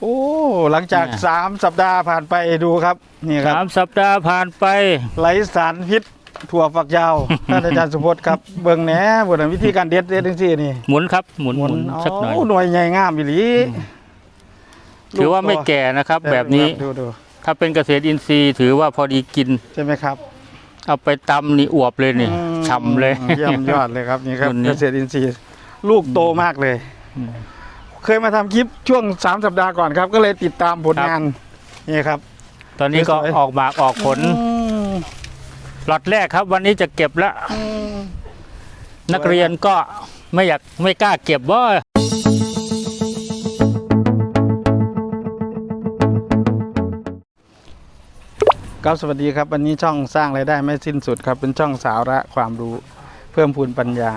โอ้ หลังจากเนี่ยสามสัปดาห์ผ่านไปดูครับ นี่ครับสามสัปดาห์ผ่านไปไหลสารพิษถั่วฝักยาวท่านอาจารย์สุพจน์ครับเบิ่งแหนบนวิธีการเด็ดเด็ดจังซี่นี่หมุนครับหมุนหมุนสักหน่อยโหน่วยใหญ่งามอีหลีถือว่าไม่แก่นะครับ แบบนี้ดูดูถ้าเป็นเกษตรอินทรีย์ถือว่าพอดีกินใช่ไหมครับ เอาไปตำนี่อวบเลยนี่อืมฉ่ำเลยเยี่ยมยอดเลยครับนี่ครับรุ่นนี้เกษตรอินทรีย์ลูกโตมากเลยอืม เคยมาทำคลิปช่วงสามสัปดาห์ก่อนครับ ก็เลยติดตามผลครับงานนี่ครับ ตอนนี้ก็สวยๆออกหมากออกผลอืมล็อตแรกครับ วันนี้จะเก็บแล้วอืมนักเรียนก็ไม่อยากไม่กล้าเก็บว่าครับสวัสดีครับ วันนี้ช่องสร้างรายได้ไม่สิ้นสุดครับ เป็นช่องสาระความรู้เพิ่มพูนปัญญา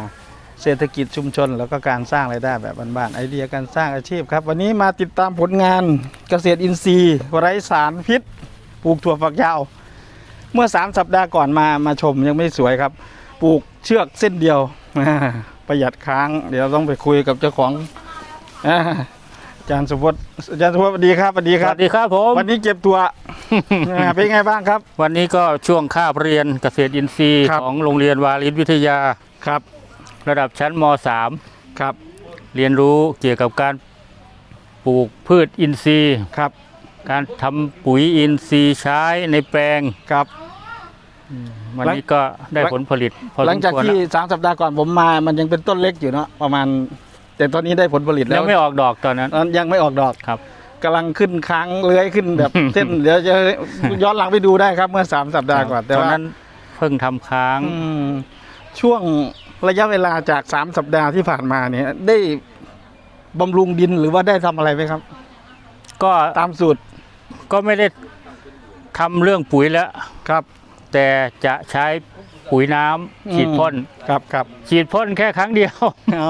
เศรษฐกิจชุมชน แล้วก็การสร้างรายได้แบบบ้านๆไอเดียการสร้างอาชีพครับ วันนี้มาติดตามผลงานเกษตรอินทรีย์ ไร้สารพิษปลูกถั่วฝักยาว เมื่อ 3 สัปดาห์ก่อนมามาชมยังไม่สวยครับ ปลูกเชือกเส้นเดียวประหยัดค้างเดี๋ยวต้องไปคุยกับเจ้าของอ่าอาจารย์สุพจน์อาจารย์สุพจน์สวัสดีครับสวัสดีสครับ วัสดีครับผม วันนี้เก็บตัวอ่าเป็นไงบ้างครับ วันนี้ก็ช่วงคาบเรียนเกษตรอินทรีย์ครับ ของโรงเรียนวาริศวิทยา ครับ ระดับชั้นมครับ .3 เรียนรู้เกี่ยวกับการปลูกพืชอินทรีย์ครับ การทำปุ๋ยอินทรีย์ใช้ในแปลง ครับ วันนี้ก็ได้ผลผลิตพอหลังจากสมควรที่สามสัปดาห์ก่อนผมมามันยังเป็นต้นเล็กอยู่เนาะประมาณ แต่ตอนนี้ได้ผลผลิตแล้แล้ววยังไม่ออกดอกตอนนั้นตอนยังไม่ออกดอกครับ กำลังขึ้นค้างเลื้อยขึ้นแบบ เส้นเดี๋ยวจะย้อนหลังไปดูได้ครับเมื่อสามสัปดาห์ก่อนแต่ตอนว่านั้นเพิ่งทำค้าง อืมช่วง ระยะเวลาจากสามสัปดาห์ที่ผ่านมาเนี่ยได้บำรุงดินหรือว่าได้ทำอะไรไหมครับ ก็ตามสูตรก็ไม่ได้ทำเรื่องปุ๋ยแล้ว ครับ แต่จะใช้ปุ๋ยน้ำฉีดพ่นครับครับฉีดพ่นแค่ครั้งเดียว อ๋อ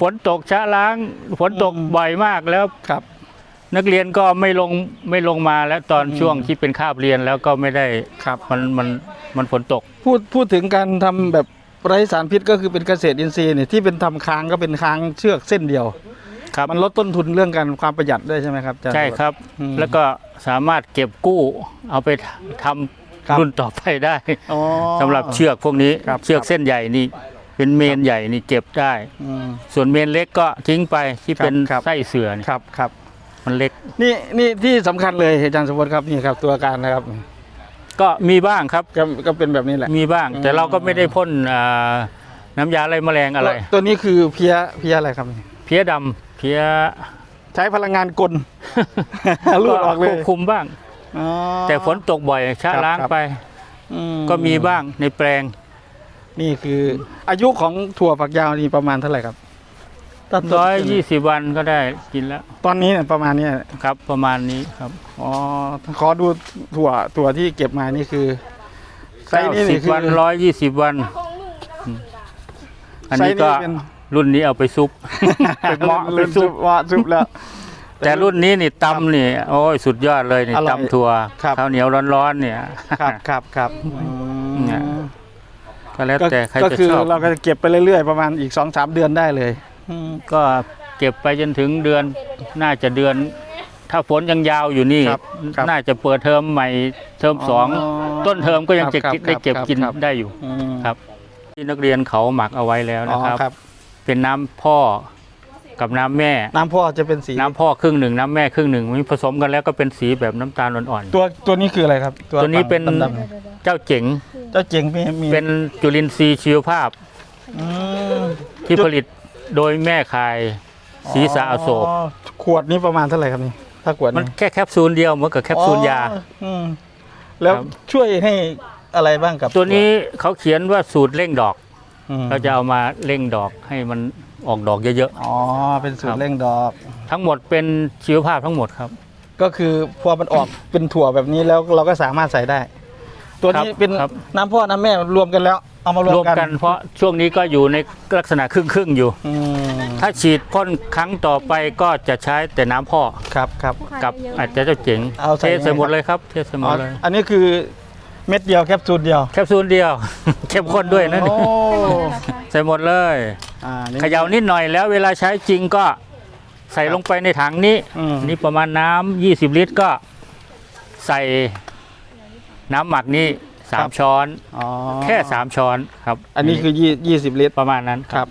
ฝนตกชะล้าง ฝนตกอืม บ่อยมากแล้ว ครับ นักเรียนก็ไม่ลงไม่ลงมาแล้วตอนอืม ช่วงที่เป็นคาบเรียนแล้วก็ไม่ได้ครับ มันมันมันฝนตก พูดพูดถึงการทำแบบ ไร้สารพิษก็คือเป็นเกษตรอินทรีย์เนี่ยที่เป็นทำค้างก็เป็นค้างเชือกเส้นเดียวครับมันลดต้นทุนเรื่องการความประหยัดด้วยใช่ไหมครับอาจารย์ใช่ครับอืมแล้วก็สามารถเก็บกู้เอาไปทำครับรุ่นต่อไปได้อ๋อสำหรับเชือกพวกนี้ครับเชือกเส้นใหญ่นี่เป็นเมนใหญ่นี่เก็บได้อืมส่วนเมนเล็กก็ทิ้งไปที่ครับเป็นครับไส้เสือเนี่ยครับครับ มันเล็กนี่นี่ที่สำคัญเลยอาจารย์สมบัติครับนี่ครับตัวการนะครับ ก็มีบ้างครับก็ก็เป็นแบบนี้แหละ มีบ้างอืมแต่เราก็ไม่ได้พ่นอ่าน้ำยาอะไรแมลงอะไรแล้วตัวนี้คือเพี้ยเพี้ยอะไรครับเพี้ยดำเพี้ย ใช้พลังงานกล รูดออกเลควยบคุมบ้าง อ๋อ แต่ฝนตกบ่อยชะครับล้างครับ ไป อืก็มีบ้างในแปลง นี่คืออายุของถั่วฝักยาวนี่ประมาณเท่าไหร่ครับ ถ้าต้นร้อยยี่สิบวันก็ได้กินแล้วตอนนี้เนี่ยประมาณเนี้ยครับ ประมาณนี้ครับอ๋อขอดูถั่วถั่วที่เก็บมานี่คือไซเก้าส์นี้สินี่บคือวันร้อยยี่สิบวันอืมอันนี้ก็ไซส์เป็น รุ่นนี้เอาไปซุป ไปเหมาะไปรุ่นซุซุปปว่าซุปแล้ว แต่รุ่นนี้นี่ตำนี่โอ้ยสุดยอดเลยนี่อร่อยตำถั่วครับ ข้าวเหนียวร้อนๆเนี่ย ครับครับครับเนี่ย ก็แล้วก็แต่ใครก็จะคือชอบเราก็จะเก็บไปเรื่อยๆ ประมาณอีกสองสามเดือนได้เลยอืม ก็เก็บไปจนถึงเดือนน่าจะเดือน ถ้าฝนยังยาวอยู่นี่ ครับครับน่าจะเปิดเทอมใหม่เทอมสองอ๋อต้นเทอมก็ยังจะครับกินได้เก็บครับกินครับ ได้อยู่ อืมครับ ที่นักเรียนเขาหมักเอาไว้แล้วอ๋อนะครับ ครับ เป็นน้ำพ่อกับน้ำแม่ น้ำพ่อจะเป็นสีน้ำพ่อครึ่งหนึ่งน้ำแม่ครึ่งหนึ่งมันผสมกันแล้วก็เป็นสีแบบน้ำตาลอ่อน ตัวตัวนี้คืออะไรครับตัวนี้เป็น ดำๆเจ้าเจ๋ง ๆเจ้าเจ๋งมีมีเป็นจุลินทรีย์ชีวภาพอืมที่ผลิต โดยแม่คายศีสาอโศก ขวดนี้ประมาณเท่าไหร่ครับนี่ถ้าขวดมันนี้แค่แคปซูลเดียวเหมือนกับแคปซูลยา อ๋ออืมแล้วครับ ช่วยให้อะไรบ้างกับตัวนี้เขาเขียนว่าสูตรเร่งดอกอืมเราจะเอามาเร่งดอกให้มันออกดอกเยอะ อ๋อเป็นสูคตรัรบ เร่งดอก ๆ ทั้งหมดเป็นชีวภาพทั้งหมดครับ ก็คือพอมันออกเป็นถั่วแบบนี้แล้วเราก็สามารถใส่ได้ ตัวนี้ครับเป็นครับ น้ำพ่อน้ำแม่รวมกันแล้ว เอามารวรมวมกันกันเพราะช่วงนี้ก็อยู่ในลักษณะครึ่งครึ่งๆอยู่ อืมถ้าฉีดพ่นครั้งต่อไปก็จะใช้แต่น้ำพ่อครับครับ กับอาจจะเจ้าเจ๋งเอาใส่ เทยังไงใส่หมดครับเลยครับเทใส่หมอ๋อดเลยอันนี้คือเม็ดเดียวแคปซูลเดียวแคปซูลเดียว เข้มข้นด้วยนะโอ้ใส่หมดเลย อ่านี่ เขย่านิดหน่อยแล้วเวลาใช้จริงก็ใส่ลงไปในถังนี้ อืม นี่ประมาณน้ำยี่สิบลิตรก็ใส่น้ำหมักนี่ สามช้อน อ๋อแค่สามช้อนครับอันนี้คือยี่ยี่สิบลิตรประมาณนั้นครับ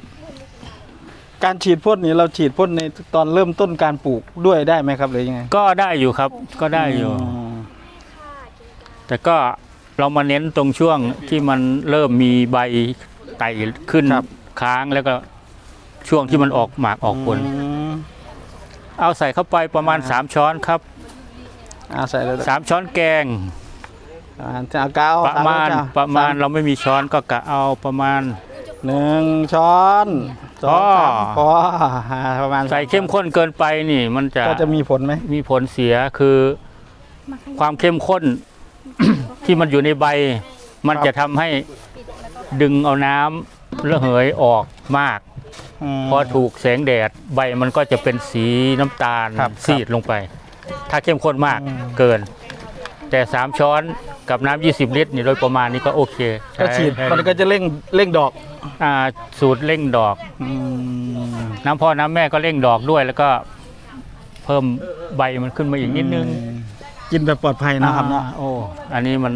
การฉีดพ่นนี้เราฉีดพ่นในตอนเริ่มต้นการปลูกด้วยได้ไหมครับหรือยังไงก็ได้อยู่ครับก็ได้อยู่ มแต่ก็เรามาเน้นตรงช่วงที่มันเริ่มมีใบไต่ขึ้นค้างแล้วก็ช่วงที่มันออกหมากออกผลมเอาใส่เข้าไปประมาณอ่า3ช้อนครับอ่าใส่เลย3ช้อนแกงอ่า จะเอากาวประมาณสประมาณสเราไม่มีช้อนก็กะเอาประมาณหนึ่งช้อนสองอ๋อสามพออ่าประมาณใส่เข้มข้นเกินไปนี่ มันจะก็จะมีผลไหมมีผลเสียคือ ความเข้มข้นที่มันอยู่ในใบ มันจะทำให้ดึงเอาน้ำระเหยออกมากมพอถูกแสงแดดใบมันก็จะเป็นสีน้ำตาลครับซีดลงไป ถ้าเข้มข้นมากอืมเกิน แต่3ช้อน กับน้ำ20 ลิตรนี่โดยประมาณนี้ก็โอเคก็ฉีดใช้มันก็จะเร่งเร่งดอกอ่าสูตรเร่งดอก อืมน้ำพ่อน้ำแม่ก็เร่งดอกด้วย แล้วก็เพิ่มใบมันขึ้นมาอีกนิดนึง กินแบบปลอดภัยนะครับเนาะอ่า โอ้อันนี้มัน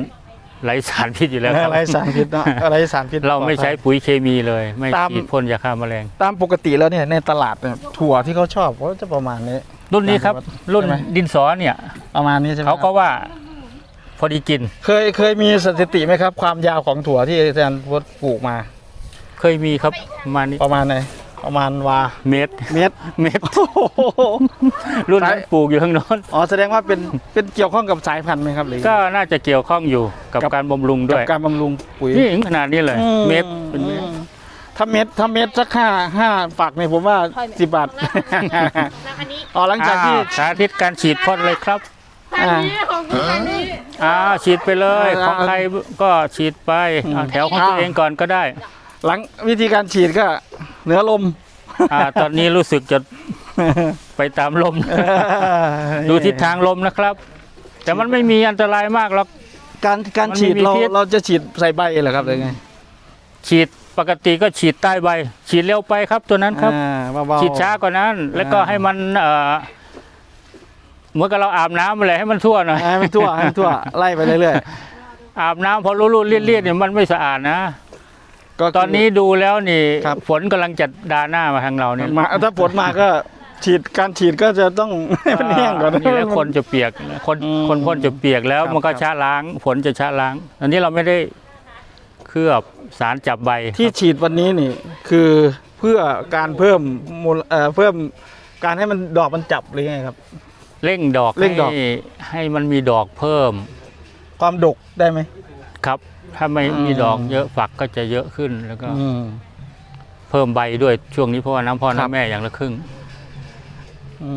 ไร้สารพิษอยู่แล้วครับอะไรสารพิษเนาะอะไรสารพิษ เราไม่ใช้ปลอดภัยปุ๋ยเคมีเลย ไม่ตาม ฉีดพ่นยาฆ่าแมลง ตามปกติแล้วเนี่ยในตลาดเนี่ยถั่วที่เขาชอบเขาจะประมาณนี้ รุ่นนี้ครับรุ่นใช่ไหมดินสอเนี่ย ประมาณนี้ใช่ไหมเขาก็ว่า พอดีกิน เคยเคยมีสถิติไหมครับ ความยาวของถั่วที่อาจารย์พจน์ปลูกมา เคยมีครับประมาณนี้ประมาณไหนประมาณวาเม็ดเม็ดเม็ดรุ่นนั้นปลูกอยู่ข้างโน้นอ๋อแสดงว่าเป็นเป็นเกี่ยวข้องกับสายพันธุ์ไหมครับหรือก็น่าจะเกี่ยวข้องอยู่กับกับการบำรุงด้กัวยบการบำรุงปุ๋ยนี่ถึงขนาดนี้เลยอืเม็ดเป็นเม็ดอืมถ้าเม็ดถ้าเม็ดสักห้าห้าฝักเนี่ยผมว่าสิบบาทอันนี้อ๋อหลังจากที่อ้าวสาธิตการฉีดพ่นเลยครับ อันนี้ของคุณอันนี้อ้าวฉีดไปเลยอ่าของใครก็ฉีดไปอืมเอาแถวของตัวอ้าวเองก่อนก็ได้ หลังวิธีการฉีดก็เหนือลม อ่าตอนนี้รู้สึกจะไปตามลม ดูทิศทางลมนะครับ แต่มันไม่มีอันตรายมากหรอก การการมันฉีดไม่มีเราพิษเราจะฉีดใส่ใบเหรอครับหรือไง ฉีดปกติก็ฉีดใต้ใบ ฉีดเร็วไปครับตัวนั้นครับอ่าเบาๆฉีดช้ากว่านั้น แล้วก็อ่าให้มันเอ่อ เหมื่อนกับเราอาบน้ำอะไรให้มันทั่วหน่อยให้มันทั่วให้มันทั่วไล่ไปเรื่อยอาบน้ำพอรูดๆเลียดๆเนี่ยมันไม่สะอาดนะๆก็คืตอนนี้ดูแล้วนี่ครับฝนกำลังจะดาหน้ามาทางเราเนี่ยมาถ้าฝนมาก็ฉีดการฉีดก็จะต้องให้มันแห้งก่อนนี่แล้วคนจะเปียกคนอืมคนพ่นจะเปียกแล้วครับมันก็ครับชะล้างฝนจะชะล้าง อันนี้เราไม่ได้เคลือบสารจับใบที่ฉีดวันนี้นี่ คือเพื่อการเพิ่มมูลเอ่อเพิ่มการให้มันดอกมันจับหรือไงครับ เร่งดอกเร่งดอก ให้ให้มันมีดอกเพิ่มความดกได้ไหม ครับ ถ้าไม่อืม มีดอกเยอะฝักก็จะเยอะขึ้นแล้วก็ อืม เพิ่มใบด้วยช่วงนี้เพราะว่าน้ำพ่อครับ น้ำแม่อย่างละครึ่ง อื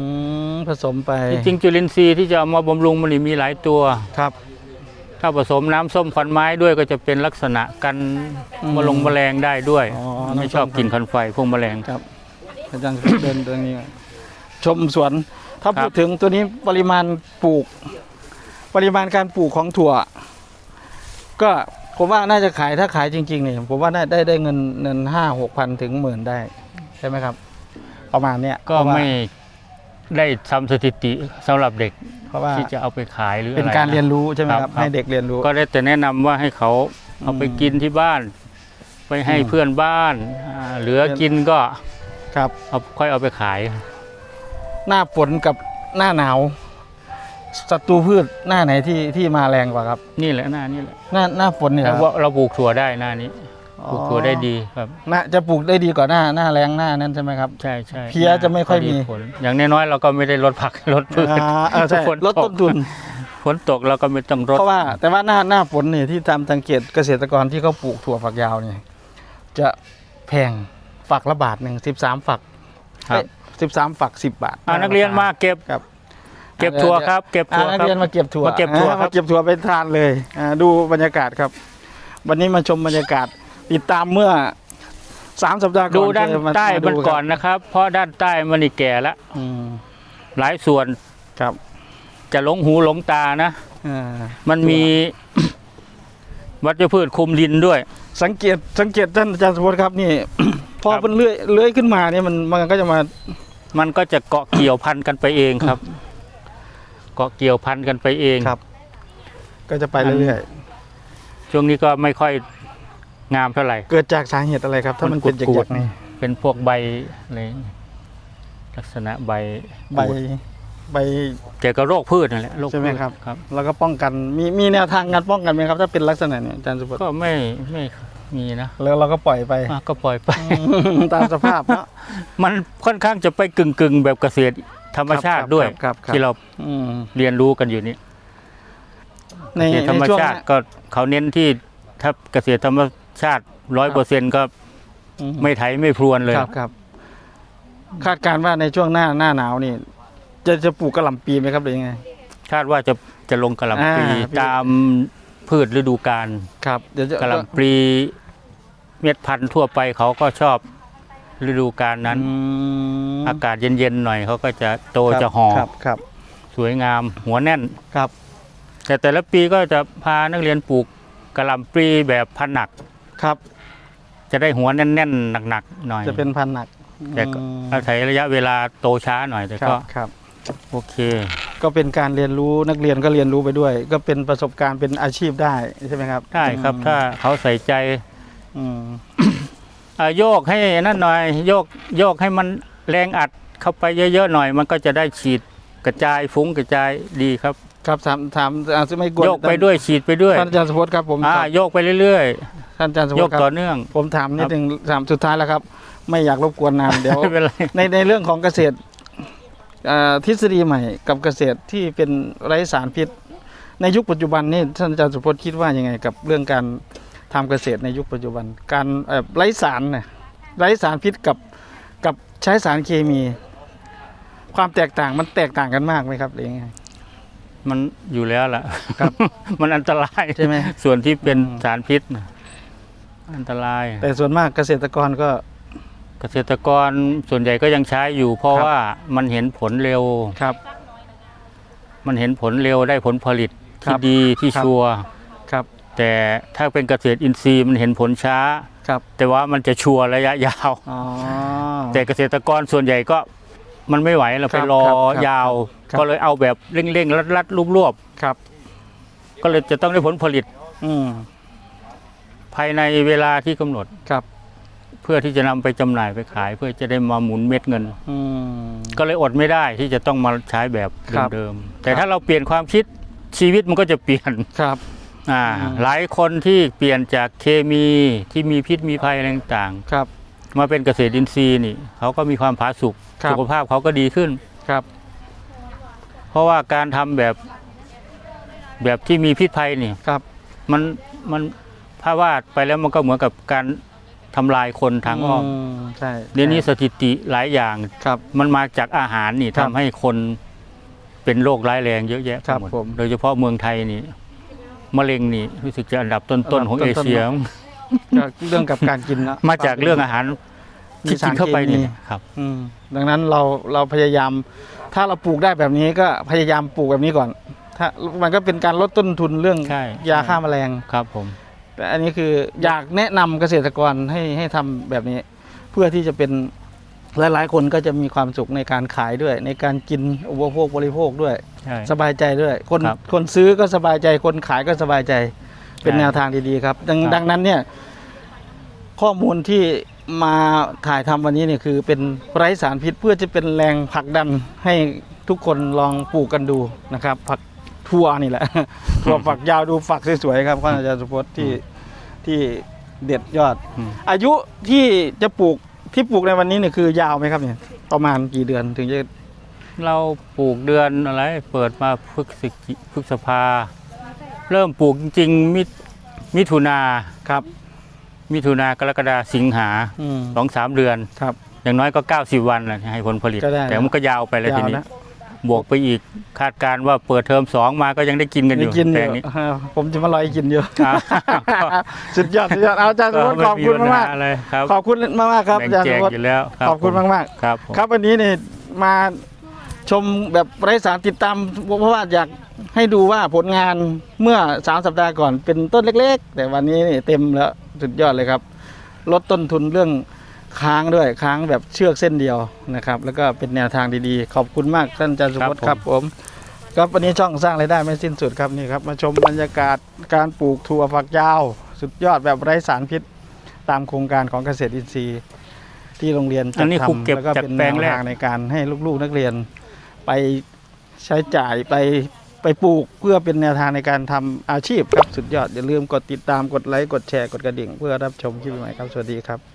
มผสมไปจริงๆจุลินทรีย์ที่จะเอามาบำรุงมันนี่มีหลายตัว ครับ ถ้าผสมน้ำส้มควันไม้ด้วยก็จะเป็นลักษณะกันอืมมะลงแมลงได้ด้วยอ๋อไม่น้ำส้ม ชอบกินควันไฟพวกแมลง ครับอาจารย์ เดินตรงนี้ก่อนชมสวน ถ้าครับพูดถึงตัวนี้ปริมาณปลูก ปริมาณการปลูกของถั่ว ก็ผมว่าน่าจะขายถ้าขายจริงๆเนี่ยผมว่าได้ได้ได้เงินเงินห้าหกพันถึงหมื่นได้ ใช่ไหมครับ ประมาณเนี้ยก็เพราะว่า ไม่ได้ทำสถิติสำหรับเด็กเพราะว่า ที่จะเอาไปขายหรือเป็นอะไรการเรียนนะรู้ใช่ไหมคครัรับบ ให้เด็กเรียนรู้ ก็ได้แต่แนะนำว่าให้เขาเอาไปอืมกินที่บ้าน ไปให้อืมเพื่อนบ้านอ่าเหลือกินก็ครับ เอาค่อยเอาไปขาย หน้าฝนกับหน้าหนาวศัตรูพืชหน้าไหนที่ที่มาแรงกว่าครับ นี่แหละหน้านี่แหละหน้าหน้าฝนเนี่ยคเราเราปลูกถั่วได้หน้านี้ปลูกถั่วได้ดีครับ หน้าจะปลูกได้ดีกว่าหน้าหน้าแรงหน้านั้นใช่ไหมครับ ใช่ใช่เพียจะไม่ค่อยมี ผลอย่างน้อยๆเราก็ไม่ได้ลดผักลดพืชฝนลดต้นทุน ฝนตกเราก็ไม่ต้องรด เพราะว่าแต่ว่าหน้าหน้าฝนเนี่ยที่ตามสังเกตเกษตรกรที่เขาปลูกถั่วฝักยาวเนี่ยจะแพงฝักละบาทหนึ่งสิบสามฝักครับ สิบสามฝักสิบบาทอ่านักเรียนมาเก็บครับ เก็บถั่วครับ เก็บถั่วนักเรียนมาเก็บถั่วมาเก็บถั่วครับเก็บถั่วไปทานเลยอ่าดูบรรยากาศครับ วันนี้มาชมบรรยากาศติดตามเมื่อสามสัปดาห์ก่อนดูด้านใต้มันก่อนนะครับ เพราะด้านใต้มันนี่แก่ละหลายส่วนครับ จะหลงหูหลงตานะอมันมีวัชพืชคุมดินด้วย สังเกตสังเกตท่านอาจารย์สมพศครับนี่ พอมันเลื้อยเลื้อยขึ้นมาเนี่ยมันมันก็จะมา มันก็จะเกาะเกี่ยวพันกันไปเองครับ เกาะเกี่ยวพันกันไปเองครับ ก็จะไปเรื่อยช่วงนี้ก็ไม่ค่อยงามเท่าไหร่ๆเกิดจากสาเหตุอะไรครับ ถ้ามันเป็นหกุยัดกๆนี่ๆเป็นพวกใบอะไรลักษณะใบใบกุดใบเกี่ยวกับโรคพืชนั่นแหละโรคใช่ไหมพืชครับครับ แล้วก็ป้องกันมีมีแนวทางการป้องกันไหมครับ ถ้าเป็นลักษณะเนี้อาจารย์สุพจน์ก็ไม่ไม่ มีนะแล้วเราก็ปล่อยไปอะก็ปล่อยไป ตามสภาพเนาะ มันค่อนข้างจะไปกึ่งกึ่งๆแบบเกษตรธรรมชาติด้วย ครับครับที่เราอืมเรียนรู้กันอยู่นี่ในเกษตรธรรมในช่วงชาติเนี้ย ก็เขาเน้นที่ถ้าเกษตรธรรมชาติร้อยเปอร์เซ็นต์ก็อืม ไม่ไถไม่พรวนเลย ครับครับ คาดการณ์ว่าในช่วงหน้าหน้าหนาวนี่ จะจะปลูกกระหล่ำปีไหมครับหรือยังไง คาดว่าจะจะลงกระหล่ำปลีอ่าพี่ ตามพืชฤดูกาลครับเดี๋ยวจะกระหล่ำปลี เม็ดพันธุ์ทั่วไปเขาก็ชอบฤดูกาลนั้นอืมอากาศเย็นๆหน่อยเขาก็จะโตครับจะห่อครับครับ สวยงามหัวแน่นครับ แต่แต่ละปีก็จะพานักเรียนปลูกกระหล่ำปลีแบบพันธุ์หนักครับ จะได้หัวแน่นๆหนักๆหน่อยจะเป็นพันธุ์หนักแต่ก็อืมอาศัยระยะเวลาโตช้าหน่อยแต่ครัก็บครับโอเค ก็เป็นการเรียนรู้นักเรียนก็เรียนรู้ไปด้วย ก็เป็นประสบการณ์เป็นอาชีพได้ใช่ไหมครับได้ครับอืมถ้าเขาใส่ใจ อืมอ่าโยกให้นั่นหน่อยโยกโยกให้มันแรงอัดเข้าไปเยอะๆหน่อย มันก็จะได้ฉีดกระจายฟุ้งกระจายดีครับ ครับถามถามอาจจะไม่กวนโยกไปด้วยฉีดไปด้วยท่านอาจารย์สุพจน์ครับผมอ่าครับโยกไปเรื่อยท่านอาจารย์สุๆพโยจกน์คต่อรับเนื่อง ผมถามนิดนึงถามสุดท้ายแล้วครับ ไม่อยากรบกวนนานเดี๋ยว ไม่เป็นไร ในในเรื่องของเกษตรเอ่อทฤษฎีใหม่กับเกษตรที่เป็นไร้สารพิษ ในยุคปัจจุบันนี่ท่านอาจารย์สุพจน์คิดว่ายังไงกับเรื่องการ ทำเกษตรในยุคปัจจุบัน การเอ่อไร้สารเนี่ยไร้สารพิษกับกับใช้สารเคมี ความแตกต่างมันแตกต่างกันมากไหมครับหรือยังไงมันอยู่แล้วล่ะครับ มันอันตรายใช่ไหมส่วนที่เป็นอืมสารพิษน่ะอันตราย แต่ส่วนมากเกษตรกรก็ เกษตรกรส่วนใหญ่ก็ยังใช้อยู่ เพราะครับว่ามันเห็นผลเร็วครับ มันเห็นผลเร็วได้ผลผลิตครัที่บดีที่ครับชัวร์ครับ แต่ถ้าเป็นเกษตรอินทรีย์มันเห็นผลช้า ครับแต่ว่ามันจะชัวร์ระยะยาว อ๋อ แต่เกษตรกรส่วนใหญ่ก็มันไม่ไหวเราครัไปบรอครับครับยาว ครับ ก็เลยเอาแบบเร่งๆรัดๆรวบครับ ๆก็เลยจะต้องได้ผลผลิตอืมภายในเวลาที่กำหนด ครับเพื่อที่จะนำไปจำหน่ายไปขาย เพื่อจะได้มาหมุนเม็ดเงิน อืม ก็เลยอดไม่ได้ที่จะต้องมาใช้แบบครับเดิมๆแต่ถ้าเราเปลี่ยนความคิดชีวิตมันก็จะเปลี่ยน ครับ อ่าอืมหลายคนที่เปลี่ยนจากเคมีที่มีพิษมีภัยอะไรต่างครับ ๆมาเป็นเกษตรอินทรีย์นี่เขาก็มีความผาสุกครับ สุขภาพเขาก็ดีขึ้น ครับเพราะว่าการทำแบบแบบที่มีพิษภัยนี่ครับ มันมันถ้าว่าไปแล้วมันก็เหมือนกับการทำลายคนทางอ้อมมใช่เดี๋ยวนี้สถิติหลายอย่าง ครับ มันมาจากอาหารนี่ครัทำบให้คนเป็นโรคร้ายแรงเยอะแยะไปครับหมดผม โดยเฉพาะเมืองไทยนี่ มะเร็งนี่รู้สึกจะอันดับต้นๆของอันดัเอบต้นๆเชียก็เรื่องกับการกินนะมาจากเรื่องอาหารที่กินเข้าไปนี่มีสารเคมีครับ อืมดังนั้นเราเราพยายาม ถ้าเราปลูกได้แบบนี้ก็พยายามปลูกแบบนี้ก่อน ถ้ามันก็เป็นการลดต้นทุนเรื่องใช่ยาฆ่าแมลงครับผม แต่อันนี้คืออยากแนะนำเกษตรกรให้ให้ทำแบบนี้ เพื่อที่จะเป็น หลายๆคนก็จะมีความสุขในการขายด้วย ในการกินอุปโภคบริโภคด้วย ใช่ สบายใจด้วย คนครับคนซื้อก็สบายใจ คนขายก็สบายใจ เป็นใช่แนวทางดีๆครับ ดังครับ ดังนั้นเนี่ยข้อมูลที่มาถ่ายทำวันนี้เนี่ยคือเป็นไร้สารพิษเพื่อจะเป็นแรงผลักดันให้ทุกคนลองปลูกกันดูนะครับ ผักทั่วนี่แหละ ถั่วฝักยาวดูฝักสวยๆครับข้าอาจารย์สุพจน์ที่ที่เด็ดยอด อืม อายุที่จะปลูก ที่ปลูกในวันนี้เนี่ยคือยาวไหมครับเนี่ย ประมาณกี่เดือนถึงจะเราปลูกเดือนอะไร เปิดมาพฤศจิพฤษภา เริ่มปลูกจริงๆมิมิถุนาครับ มิถุนากรกฎาสิงหาอืม สองสามเดือน ครับ อย่างน้อยก็ 90 วันแหละให้ผลผลิต ก็ได้แต่มันก็ยาวไปแล้วทียาวนี้นะ บวกไปอีกคาดการณ์ว่าเปิดเทอมสองมาก็ยังได้กินกันอไม่ยู่กินอแต่ยู่นี้อ่าผมจะมาลอยกินอยู่ครับสุดยอดสุดยอดเอาอาจารย์สุพจน์ขอบคุณไปัญมากหเลยครับๆขอบคุณมากๆครับแบ่งอาจารย์แจสุกพจอน์ยู่แล้วรัขอบคุณผมมากครับผมๆครับวันนี้เนี่ยมาชมแบบไร้สารติดตามเพราะว่าอยากให้ดูว่าผลงานเมื่อสามสัปดาห์ก่อนเป็นต้นเล็ก ๆ แต่วันนี้นี่เต็มแล้วสุดยอดเลยครับ ลดต้นทุนเรื่อง ค้างด้วยค้างแบบเชือกเส้นเดียวนะครับ แล้วก็เป็นแนวทางดีๆ ขอบคุณมากท่านอาจารย์สุพจน์ครับผมครับวันนี้ช่องสร้างรายได้ไม่สิ้นสุดครับนี่ครับ มาชมบรรยากาศการปลูกถั่วฝักยาว สุดยอดแบบไร้สารพิษ ตามโครงการของเกษตรอินทรีย์ ที่โรงเรียนอัจัดนนี้ครูทำเก็บแล้วก็จากเป็นแปลแนงวแรกทางในการให้ลูกๆนักเรียน ไปใช้จ่ายไปไปปลูกเพื่อเป็นแนวทางในการทำอาชีพครับสุดยอดอย่าลืมกดติดตามกดไลค์กดแชร์กดกระดิ่ง เพื่อรับชมคลิปใหม่ครับสวัสดีครับ